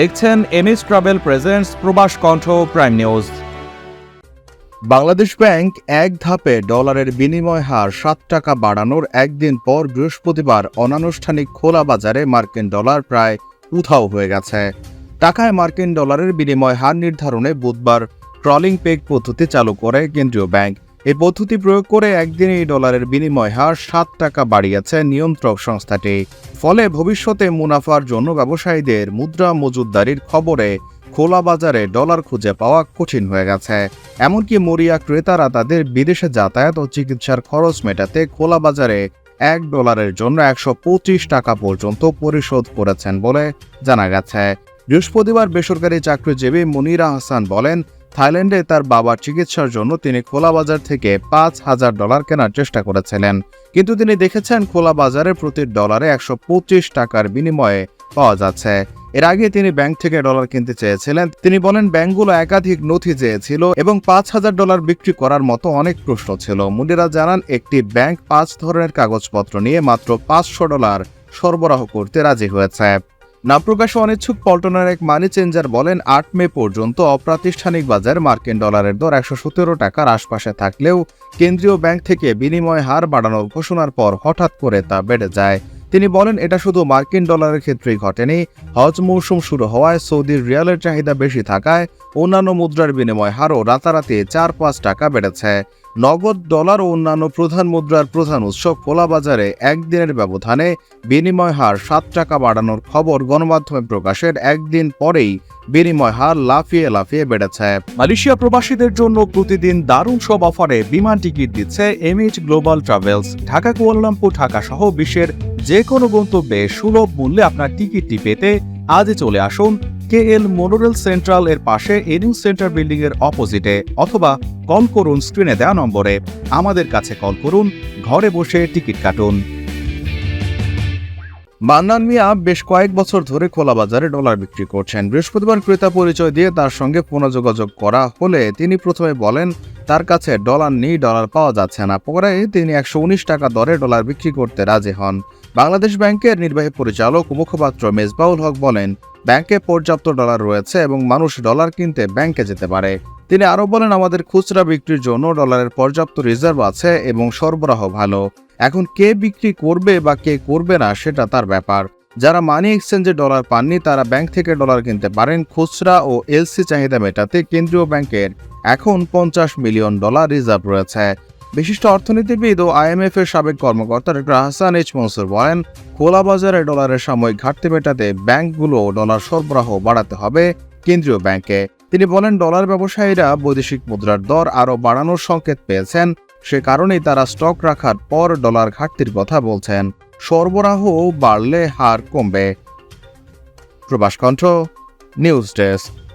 দেখছেন MS travel presents প্রবাস কণ্ঠ প্রাইম নিউজ। বাংলাদেশ ব্যাংক এক ধাপে ডলারের বিনিময় হার সাত টাকা বাড়ানোর একদিন পর বৃহস্পতিবার অনানুষ্ঠানিক খোলা বাজারে মার্কিন ডলার প্রায় উধাও হয়ে গেছে। টাকায় মার্কিন ডলারের বিনিময় হার নির্ধারণে বুধবার ট্রলিং পেগ পদ্ধতি চালু করে কেন্দ্রীয় ব্যাংক। এই পদ্ধতি প্রয়োগ করে একদিনে এই ডলারের বিনিময় হার সাত টাকা বাড়িয়েছে নিয়ন্ত্রক সংস্থাটি। ফলে ভবিষ্যতে মুনাফার জন্য ব্যবসায়ীদের মুদ্রা মজুদদারির খবরে খোলা বাজারে ডলার খুঁজে পাওয়া কঠিন হয়ে গেছে। এমনকি মরিয়া ক্রেতারা তাদের বিদেশে যাতায়াত ও চিকিৎসার খরচ মেটাতে খোলা বাজারে এক ডলারের জন্য একশো পঁচিশ টাকা পর্যন্ত পরিশোধ করেছেন বলে জানা গেছে। বৃহস্পতিবার বেসরকারি চাকরিজীবী মনিরা হাসান বলেন থাইল্যান্ডে তার বাবার চিকিৎসার জন্য তিনি খোলা বাজার থেকে পাঁচ হাজার ডলার কেনার চেষ্টা করেছিলেন। কিন্তু তিনি দেখেছেন খোলা বাজারে প্রতি ডলারে একশো পঁচিশ টাকার বিনিময়ে পাওয়া যাচ্ছে। এর আগে তিনি ব্যাংক থেকে ডলার কিনতে চেয়েছিলেন। তিনি বলেন, ব্যাংকগুলো একাধিক নথি চেয়েছিল এবং পাঁচ হাজার ডলার বিক্রি করার মতো অনেক প্রশ্ন ছিল। মুনিরা জানান, একটি ব্যাংক পাঁচ ধরনের কাগজপত্র নিয়ে মাত্র পাঁচশো ডলার সরবরাহ করতে রাজি হয়েছে। নাম প্রকাশে অনিচ্ছুক পল্টনের এক মানি চেঞ্জার বলেন, আট মে পর্যন্ত অপ্রাতিষ্ঠানিক বাজার মার্কিন ডলারের দর একশো সতেরো টাকার আশপাশে থাকলেও কেন্দ্রীয় ব্যাংক থেকে বিনিময় হার বাড়ানোর ঘোষণার পর হঠাৎ করে তা বেড়ে যায়। তিনি বলেন, এটা শুধু মার্কিন ডলারের ক্ষেত্রেই ঘটেনি। হজ মৌসুম শুরু হওয়ায় সৌদির রিয়ালের চাহিদা বেশি থাকায় অন্যান্য মুদ্রার বিনিময় হারও রাতারাতি চার পাঁচ টাকা বেড়েছে। নগদ ডলার ও অন্যান্য প্রধান মুদ্রার প্রধান উৎস খোলা বাজারে একদিনের ব্যবধানে বিনিময় হার সাত টাকা বাড়ানোর খবর গণমাধ্যমে প্রকাশের একদিন পরেই বিনিময় হার লাফিয়ে লাফিয়ে বেড়েছে। মালয়েশিয়া প্রবাসীদের জন্য প্রতিদিন দারুণ সব অফারে বিমান টিকিট দিচ্ছে MH global travels. Dhaka, Kuala Lumpur, Dhaka সহ বিশ্বের যে কোনো গন্তব্যে সুলভ মূল্যে আপনার টিকিটটি পেতে আজই চলে আসুন কে এল মোনোরেল সেন্ট্রাল এর পাশে এনিউ সেন্টার বিল্ডিং এর অপোজিটে অথবা কল করুন স্ক্রিনে দেওয়া নম্বরে। আমাদের কাছে কল করুন, ঘরে বসে টিকিট কাটুন। মান্নান মিয়া বেশ কয়েক বছর ধরে খোলা বাজারে ডলার বিক্রি করছেন। বৃহস্পতিবার ক্রেতা পরিচয় দিয়ে তার সঙ্গে পুনঃযোগাযোগ করা হলে তিনি প্রথমে বলেন, তার কাছে ডলার নেই, ডলার পাওয়া যাচ্ছে না। পরে তিনি একশো উনিশ টাকা দরে ডলার বিক্রি করতে রাজি হন। বাংলাদেশ ব্যাংকের নির্বাহী পরিচালক, মুখপাত্র মেজবাউল হক বলেন, ব্যাংকে পর্যাপ্ত ডলার রয়েছে এবং মানুষ ডলার কিনতে ব্যাংকে যেতে পারে। তিনি আরও বলেন, আমাদের খুচরা বিক্রির জন্য ডলারের পর্যাপ্ত রিজার্ভ আছে এবং সরবরাহ ভালো। এখন কে বিক্রি করবে বা কে করবে না সেটা তার ব্যাপার। যারা মানি এক্সচেঞ্জে ডলার পাননি, তারা ব্যাংক থেকে ডলার কিনতে পারেন। খুচরা ও এলসি চাহিদা মেটাতে কেন্দ্রীয় ব্যাংকের এখন পঞ্চাশ মিলিয়ন ডলার রিজার্ভ রয়েছে। বিশিষ্ট অর্থনীতিবিদ ও আইএমএফ এর সাবেক কর্মকর্তা ডক্টর হাসান এইচ মনসুর বলেন, খোলা বাজারে ডলারের সাময়িক ঘাটতি মেটাতে ব্যাংকগুলো ডলার সরবরাহ বাড়াতে হবে কেন্দ্রীয় ব্যাংকে। তিনি বলেন, ডলার ব্যবসায়ীরা বৈদেশিক মুদ্রার দর আরও বাড়ানোর সংকেত পেয়েছেন। সে কারণেই তারা স্টক রাখার পর ডলার ঘাটতির কথা বলছেন। সরবরাহ বাড়লে হার কমবে। প্রবাস কণ্ঠ, নিউজ ডেস্ক।